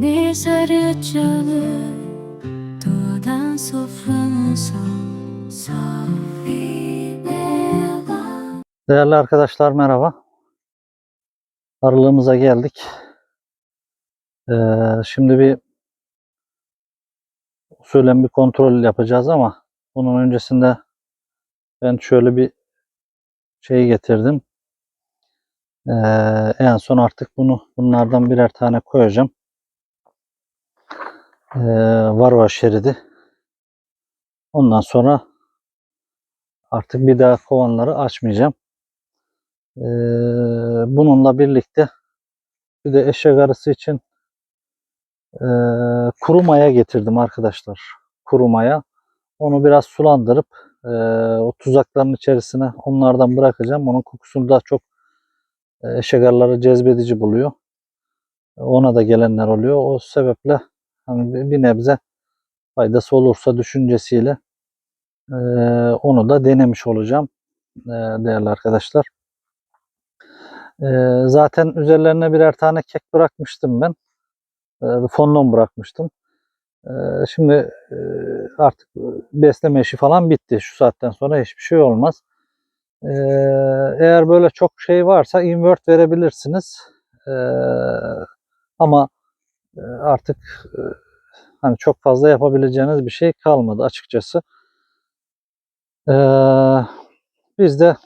Safineler Değerli arkadaşlar merhaba. Arılığımıza geldik. Ee, şimdi bir usulen bir kontrol yapacağız ama bunun öncesinde ben şöyle bir şey getirdim. Ee, en son artık bunu bunlardan birer tane koyacağım. Ee, varva şeridi. Ondan sonra artık bir daha kovanları açmayacağım. Ee, bununla birlikte bir de eşek arısı için e, kuru maya getirdim arkadaşlar. Kuru maya. Onu biraz sulandırıp e, o tuzakların içerisine onlardan bırakacağım. Onun kokusunu da çok e, eşek arıları cezbedici buluyor. Ona da gelenler oluyor. O sebeple hani bir- nebze faydası olursa düşüncesiyle e, onu da denemiş olacağım e, değerli arkadaşlar. E, zaten üzerlerine birer tane kek bırakmıştım ben. E, fondon bırakmıştım. E, şimdi e, artık besleme işi falan bitti. Şu saatten sonra hiçbir şey olmaz. E, eğer böyle çok şey varsa invert verebilirsiniz. E, ama artık e, hani çok fazla yapabileceğiniz bir şey kalmadı açıkçası. E, biz de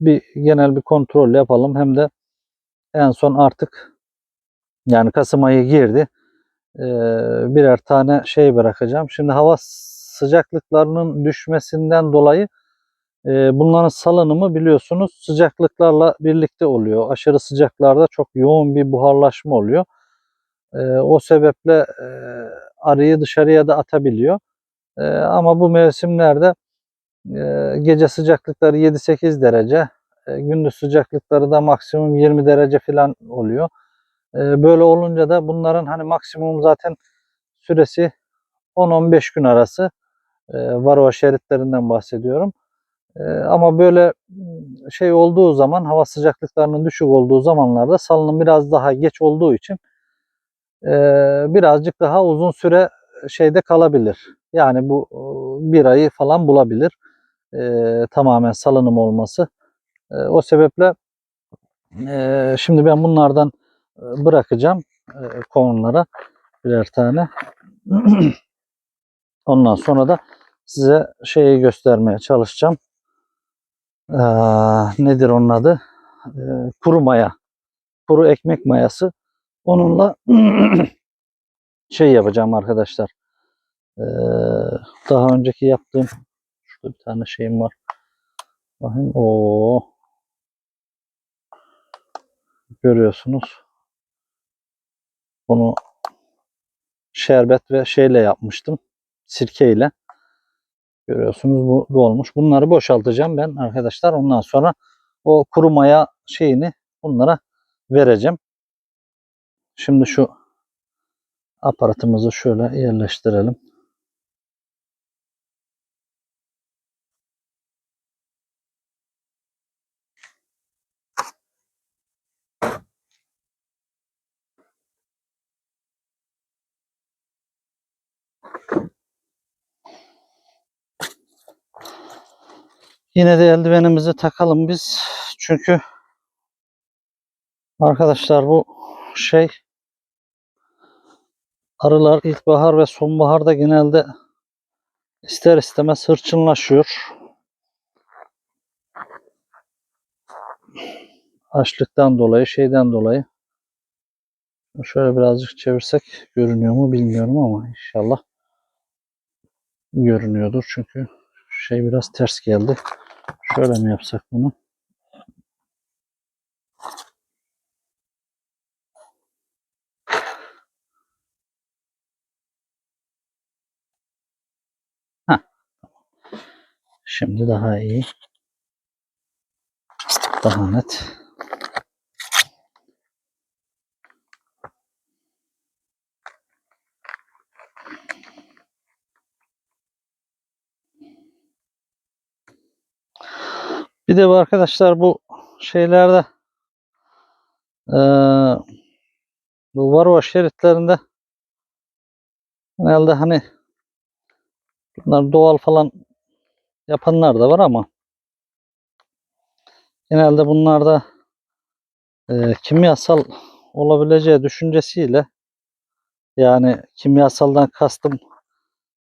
bir genel bir kontrol yapalım. Hem de en son artık yani Kasım ayı girdi. Ee, birer tane şey bırakacağım. Şimdi hava sıcaklıklarının düşmesinden dolayı e, bunların salınımı biliyorsunuz sıcaklıklarla birlikte oluyor. Aşırı sıcaklarda çok yoğun bir buharlaşma oluyor. E, o sebeple e, arıyı dışarıya da atabiliyor. E, ama bu mevsimlerde e, gece sıcaklıkları 7-8 derece, e, gündüz sıcaklıkları da maksimum 20 derece falan oluyor. E, böyle olunca da bunların hani maksimum zaten süresi 10-15 gün arası. E, varroa şeritlerinden bahsediyorum. E, ama böyle şey olduğu zaman hava sıcaklıklarının düşük olduğu zamanlarda salınım biraz daha geç olduğu için e, birazcık daha uzun süre şeyde kalabilir. Yani bu e, bir ayı falan bulabilir. E, tamamen salınım olması. E, o sebeple e, şimdi ben bunlardan e, bırakacağım kovanlara birer tane. Ondan sonra da size şeyi göstermeye çalışacağım. Ee, nedir onun adı? Ee, kuru maya. Kuru ekmek mayası. Onunla şey yapacağım arkadaşlar. Ee, daha önceki yaptığım şurada bir tane şeyim var. Bakın o görüyorsunuz. Bunu şerbet ve şeyle yapmıştım. Sirkeyle. Görüyorsunuz bu dolmuş. Bunları boşaltacağım ben arkadaşlar. Ondan sonra o kuru maya şeyini bunlara vereceğim. Şimdi şu aparatımızı şöyle yerleştirelim. Yine de eldivenimizi takalım biz. Çünkü arkadaşlar bu şey arılar ilkbahar ve sonbaharda genelde ister istemez hırçınlaşıyor. Açlıktan dolayı, şeyden dolayı. Şöyle birazcık çevirsek görünüyor mu bilmiyorum ama inşallah görünüyordur. Çünkü şey biraz ters geldi. Şöyle mi yapsak bunu? Şimdi daha iyi. Daha net. Bir de bu arkadaşlar bu şeylerde eee, Bu Varova şeritlerinde genelde hani bunlar doğal falan yapanlar da var ama genelde bunlarda e, kimyasal olabileceği düşüncesiyle yani kimyasaldan kastım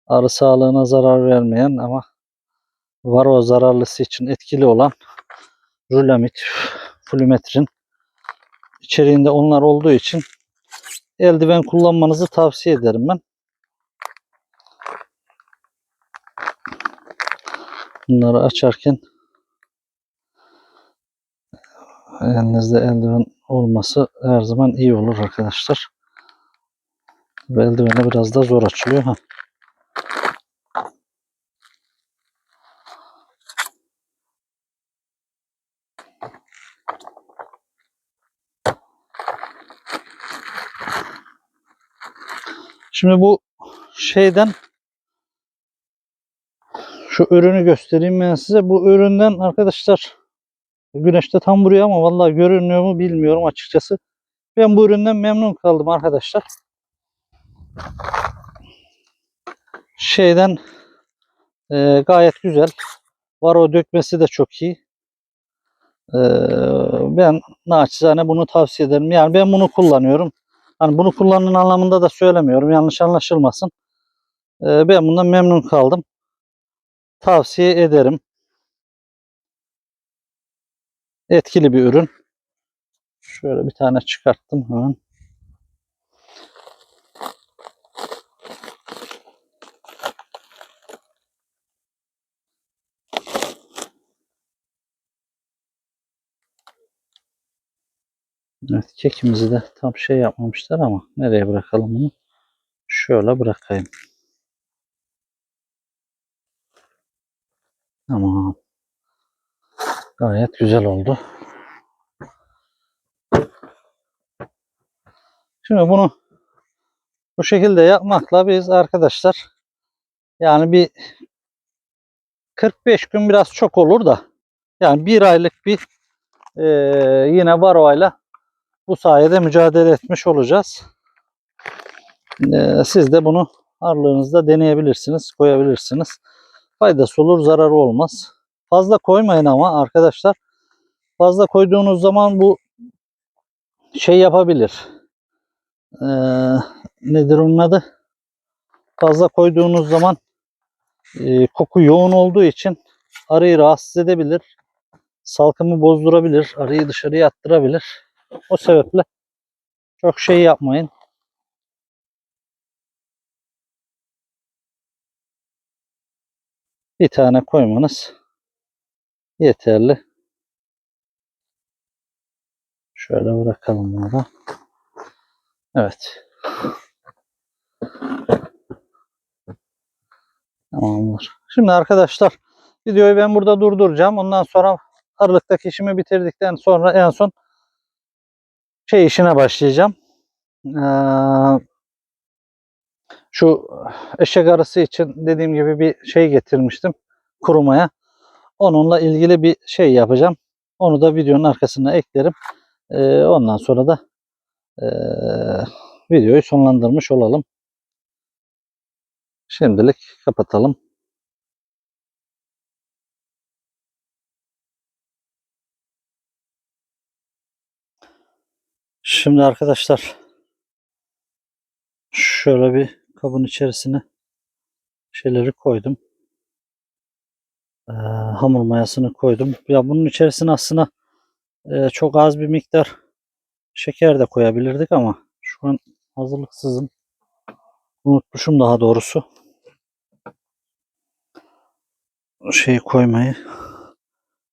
arı sağlığına zarar vermeyen ama varo zararlısı için etkili olan rulamit, flumetrin içeriğinde onlar olduğu için eldiven kullanmanızı tavsiye ederim ben. Bunları açarken elinizde eldiven olması her zaman iyi olur arkadaşlar. Bu eldivene biraz da zor açılıyor. Ha. Şimdi bu şeyden şu ürünü göstereyim ben size. Bu üründen arkadaşlar güneşte tam vuruyor ama vallahi görünüyor mu bilmiyorum açıkçası. Ben bu üründen memnun kaldım arkadaşlar. Şeyden e, gayet güzel. Varo dökmesi de çok iyi. E, ben naçizane bunu tavsiye ederim. Yani ben bunu kullanıyorum. Hani bunu kullanın anlamında da söylemiyorum. Yanlış anlaşılmasın. E, ben bundan memnun kaldım. Tavsiye ederim. Etkili bir ürün. Şöyle bir tane çıkarttım hemen. Evet kekimizi de tam şey yapmamışlar ama nereye bırakalım bunu? Şöyle bırakayım. Tamam. Gayet güzel oldu. Şimdi bunu bu şekilde yapmakla biz arkadaşlar yani bir 45 gün biraz çok olur da yani bir aylık bir eee, yine varoayla bu sayede mücadele etmiş olacağız. Eee, siz de bunu arlığınızda deneyebilirsiniz, koyabilirsiniz. Faydası olur, zararı olmaz. Fazla koymayın ama arkadaşlar. Fazla koyduğunuz zaman bu şey yapabilir. Eee, nedir onun adı? Fazla koyduğunuz zaman e, koku yoğun olduğu için arıyı rahatsız edebilir. Salkımı bozdurabilir. Arıyı dışarıya attırabilir. O sebeple çok şey yapmayın. Bir tane koymanız yeterli. Şöyle bırakalım bunu da. Evet. Tamamdır. Şimdi arkadaşlar videoyu ben burada durduracağım. Ondan sonra Aralık'taki işimi bitirdikten sonra en son şey işine başlayacağım. Ee, şu eşek arısı için dediğim gibi bir şey getirmiştim kurumaya. Onunla ilgili bir şey yapacağım. Onu da videonun arkasına eklerim. Ee, ondan sonra da ee, videoyu sonlandırmış olalım. Şimdilik kapatalım. Şimdi arkadaşlar şöyle bir kabın içerisine şeyleri koydum. Ee, hamur mayasını koydum. Ya bunun içerisine aslında e, çok az bir miktar şeker de koyabilirdik ama şu an hazırlıksızım. Unutmuşum daha doğrusu. Şey koymayı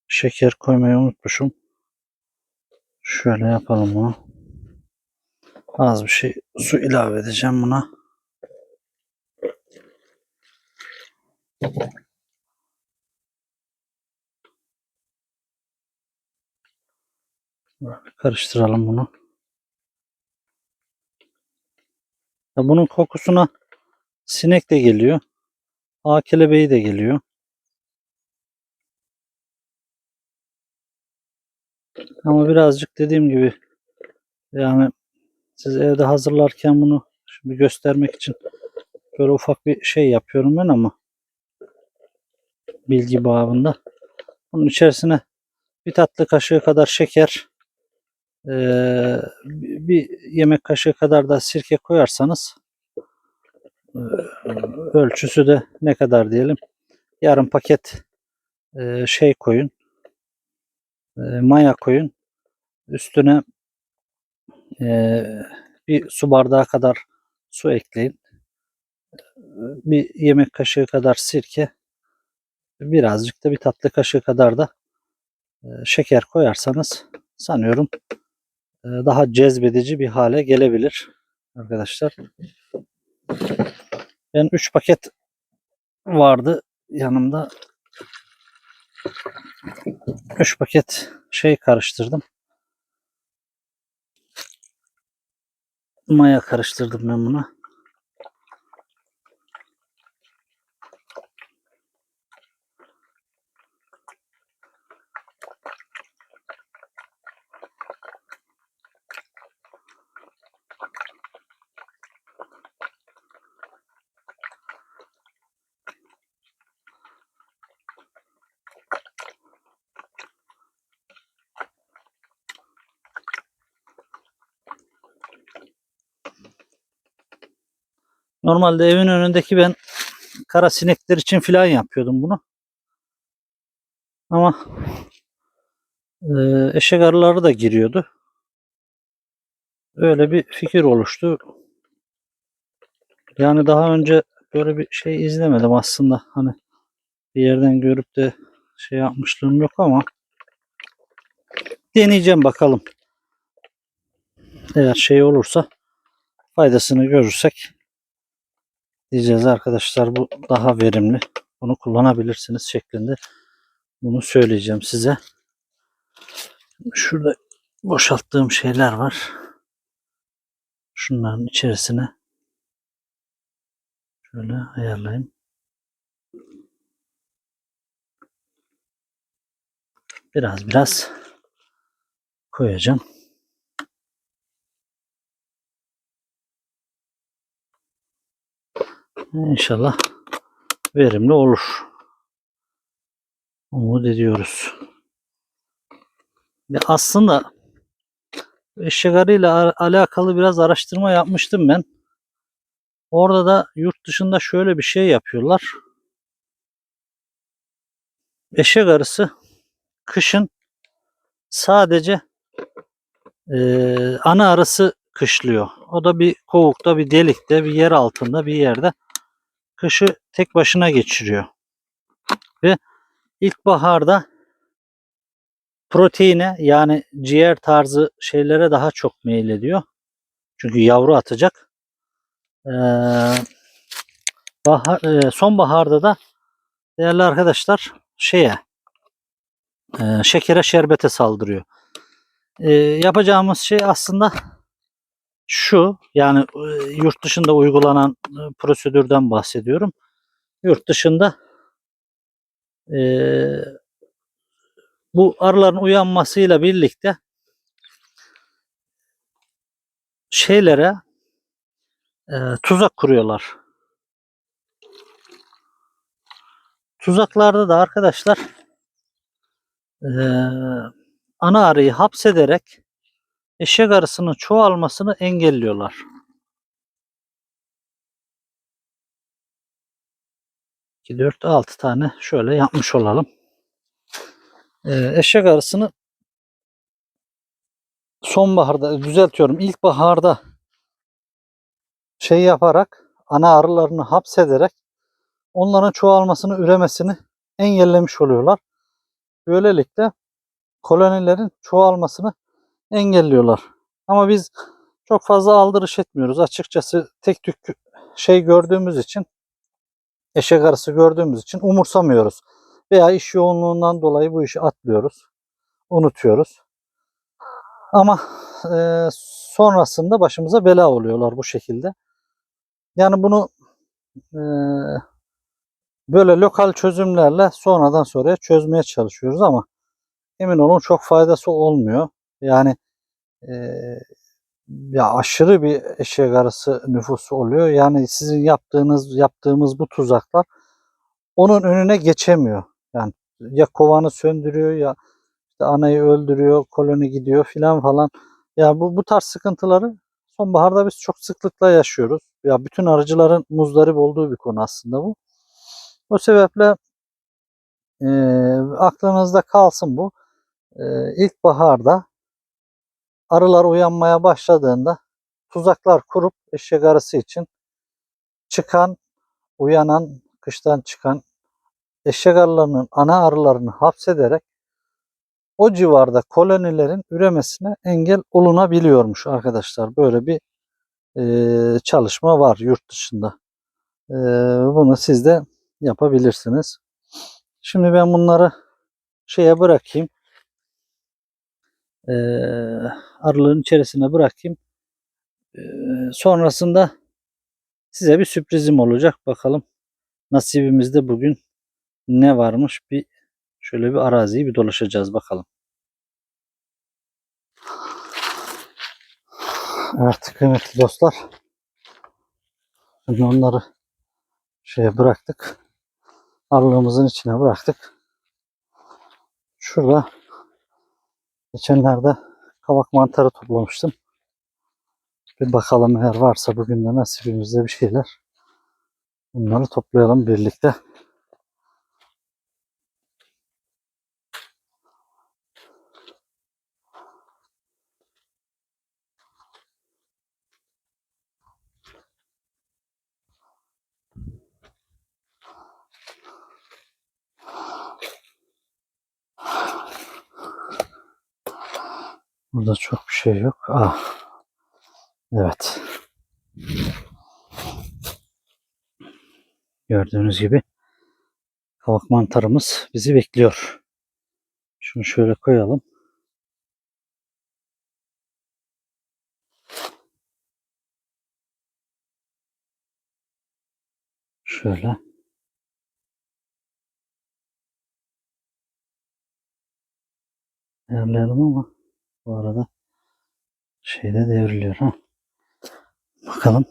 şeker koymayı unutmuşum. Şöyle yapalım bunu. Az bir şey su ilave edeceğim buna. Karıştıralım bunu. Ya bunun kokusuna sinek de geliyor. Ağ kelebeği de geliyor. Ama birazcık dediğim gibi yani Siz evde hazırlarken bunu şimdi göstermek için böyle ufak bir şey yapıyorum ben ama bilgi babında. Bunun içerisine bir tatlı kaşığı kadar şeker, eee, bir yemek kaşığı kadar da sirke koyarsanız eee, ölçüsü de ne kadar diyelim? Yarım paket eee, şey koyun maya koyun. Üstüne bir su bardağı kadar su ekleyin. Bir yemek kaşığı kadar sirke birazcık da bir tatlı kaşığı kadar da eee, şeker koyarsanız sanıyorum eee, daha cezbedici bir hale gelebilir arkadaşlar. Ben 3 paket vardı yanımda. 3 paket şey karıştırdım. Maya karıştırdım ben buna. Normalde evin önündeki ben kara sinekler için filan yapıyordum bunu. Ama eee eşek arıları da giriyordu. Öyle bir fikir oluştu. Yani daha önce böyle bir şey izlemedim aslında. Hani bir yerden görüp de şey yapmışlığım yok ama deneyeceğim bakalım. Eğer şey olursa faydasını görürsek diyeceğiz arkadaşlar bu daha verimli. Bunu kullanabilirsiniz şeklinde bunu söyleyeceğim size. Şurada boşalttığım şeyler var. Şunların içerisine şöyle ayarlayayım. Biraz biraz koyacağım. İnşallah verimli olur. Umut ediyoruz. Ya aslında eşek arıyla al- alakalı biraz araştırma yapmıştım ben. Orada da yurt dışında şöyle bir şey yapıyorlar. Eşek arısı kışın sadece eee, ana arısı kışlıyor. O da bir kovukta, bir delikte, bir yer altında bir yerde kışı tek başına geçiriyor. Ve ilkbaharda proteine yani ciğer tarzı şeylere daha çok meylediyor. Çünkü yavru atacak. Ee, bahar, e, sonbaharda da değerli arkadaşlar şeye e, şekere şerbete saldırıyor. E, yapacağımız şey aslında şu yani e, yurt dışında uygulanan e, prosedürden bahsediyorum. Yurt dışında e, bu arıların uyanmasıyla birlikte şeylere e, tuzak kuruyorlar. Tuzaklarda da arkadaşlar e, ana arıyı hapsederek eşek arısının çoğalmasını engelliyorlar. İki, dört, altı tane şöyle yapmış olalım. E, eşek arısını sonbaharda düzeltiyorum. İlkbaharda şey yaparak ana arılarını hapsederek onların çoğalmasını, üremesini engellemiş oluyorlar. Böylelikle kolonilerin çoğalmasını engelliyorlar. Ama biz çok fazla aldırış etmiyoruz. Açıkçası tek tük şey gördüğümüz için eşek arısı gördüğümüz için umursamıyoruz. Veya iş yoğunluğundan dolayı bu işi atlıyoruz. Unutuyoruz. Ama e, sonrasında başımıza bela oluyorlar bu şekilde. Yani bunu e, böyle lokal çözümlerle sonradan sonraya çözmeye çalışıyoruz ama emin olun çok faydası olmuyor. Yani e, ya aşırı bir eşek arısı nüfusu oluyor. Yani sizin yaptığınız yaptığımız bu tuzaklar onun önüne geçemiyor. Yani ya kovanı söndürüyor ya işte anayı öldürüyor, koloni gidiyor filan falan. Ya bu bu tarz sıkıntıları sonbaharda biz çok sıklıkla yaşıyoruz. Ya bütün arıcıların muzdarip olduğu bir konu aslında bu. O sebeple e, aklınızda kalsın bu. E, ilkbaharda arılar uyanmaya başladığında tuzaklar kurup eşek arısı için çıkan, uyanan, kıştan çıkan eşek arılarının ana arılarını hapsederek o civarda kolonilerin üremesine engel olunabiliyormuş arkadaşlar. Böyle bir e, çalışma var yurt dışında. E, bunu siz de yapabilirsiniz. Şimdi ben bunları şeye bırakayım. E, arılığın içerisine bırakayım. E, sonrasında size bir sürprizim olacak. Bakalım nasibimizde bugün ne varmış bir şöyle bir araziyi bir dolaşacağız bakalım. Evet kıymetli dostlar. Şimdi onları şeye bıraktık. Arılığımızın içine bıraktık. Şurada geçenlerde kavak mantarı toplamıştım. Bir bakalım eğer varsa bugün de nasibimizde bir şeyler. Bunları toplayalım birlikte. Burada çok bir şey yok. Ah. Evet. Gördüğünüz gibi kavak mantarımız bizi bekliyor. Şunu şöyle koyalım. Şöyle. Ayarlayalım ama bu arada şeyde devriliyor ha. Bakalım.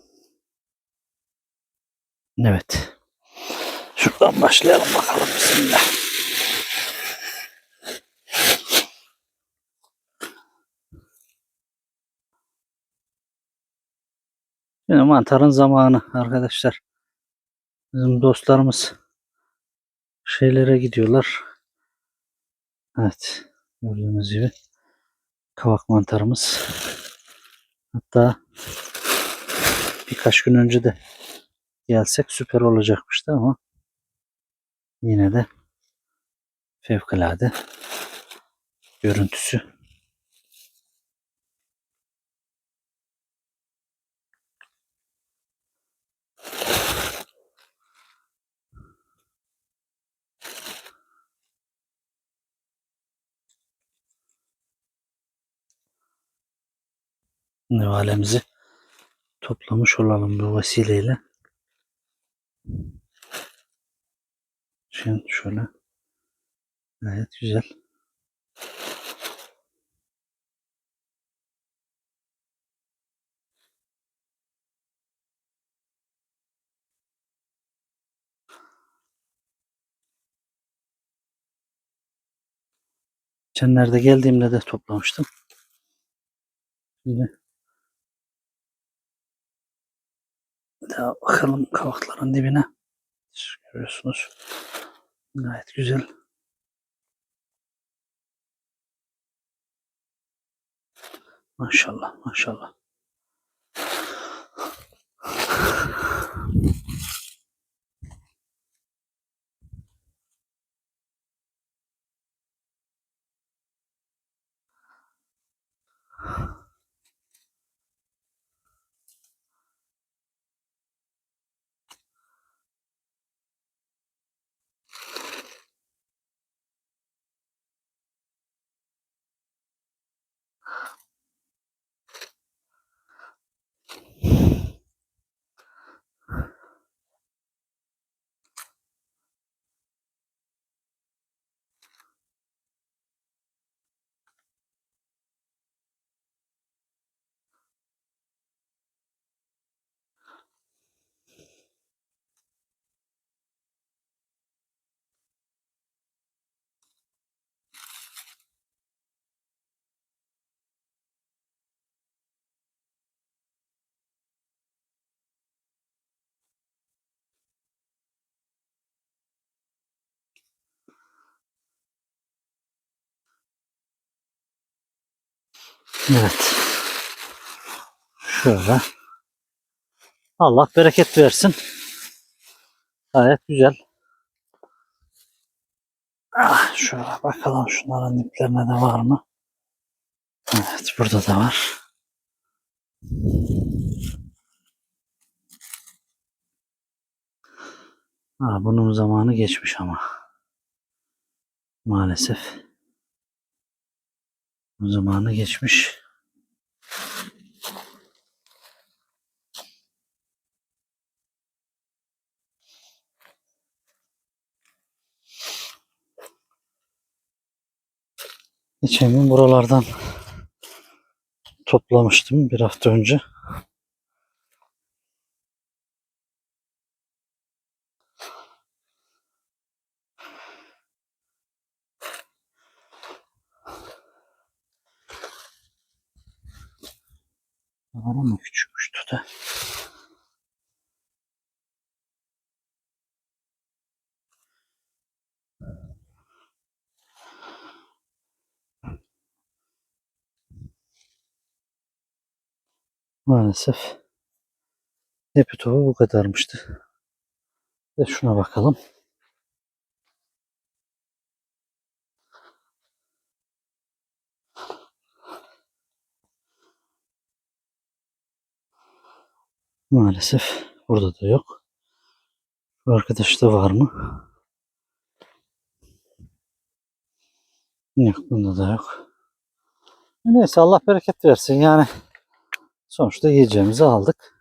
Evet. Şuradan başlayalım bakalım. Bismillah. Yine mantarın zamanı arkadaşlar. Bizim dostlarımız şeylere gidiyorlar. Evet. Gördüğünüz gibi kavak mantarımız. Hatta birkaç gün önce de gelsek süper olacakmıştı ama yine de fevkalade görüntüsü. Nevalemizi toplamış olalım bu vesileyle. Şimdi şöyle gayet güzel. Geçenlerde geldiğimde de toplamıştım. Şimdi daha bakalım kavakların dibine. Görüyorsunuz. Gayet güzel. Maşallah maşallah. Evet. Şöyle. Allah bereket versin. Gayet güzel. Ah, şöyle bakalım şunların diplerine de var mı? Evet burada da var. Ha, bunun zamanı geçmiş ama. Maalesef. Zamanı geçmiş. Geçen buralardan toplamıştım bir hafta önce. Var ama küçükmüştü de. Maalesef hepi topu bu kadarmıştı. Ve şuna bakalım. Maalesef burada da yok. Bu arkadaşta var mı? Yok bunda da yok. Neyse Allah bereket versin yani. Sonuçta yiyeceğimizi aldık.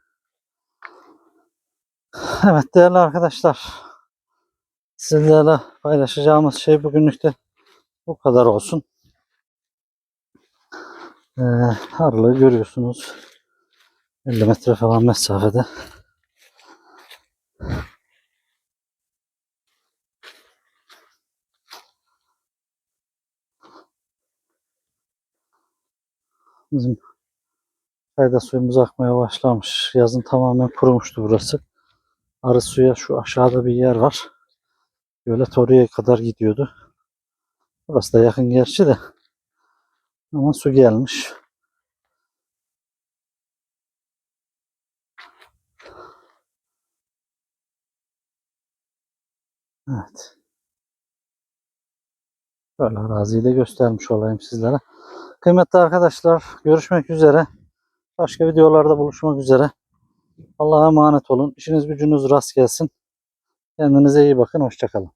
Evet değerli arkadaşlar. Sizlerle paylaşacağımız şey bugünlük de bu kadar olsun. Ee, harlığı görüyorsunuz. 50 metre falan mesafede. Bizim kayda suyumuz akmaya başlamış. Yazın tamamen kurumuştu burası. Arı suya şu aşağıda bir yer var. Gölet oraya kadar gidiyordu. Burası da yakın gerçi de. Ama su gelmiş. Evet. Böyle araziyi de göstermiş olayım sizlere. Kıymetli arkadaşlar görüşmek üzere. Başka videolarda buluşmak üzere. Allah'a emanet olun. İşiniz gücünüz rast gelsin. Kendinize iyi bakın. Hoşçakalın.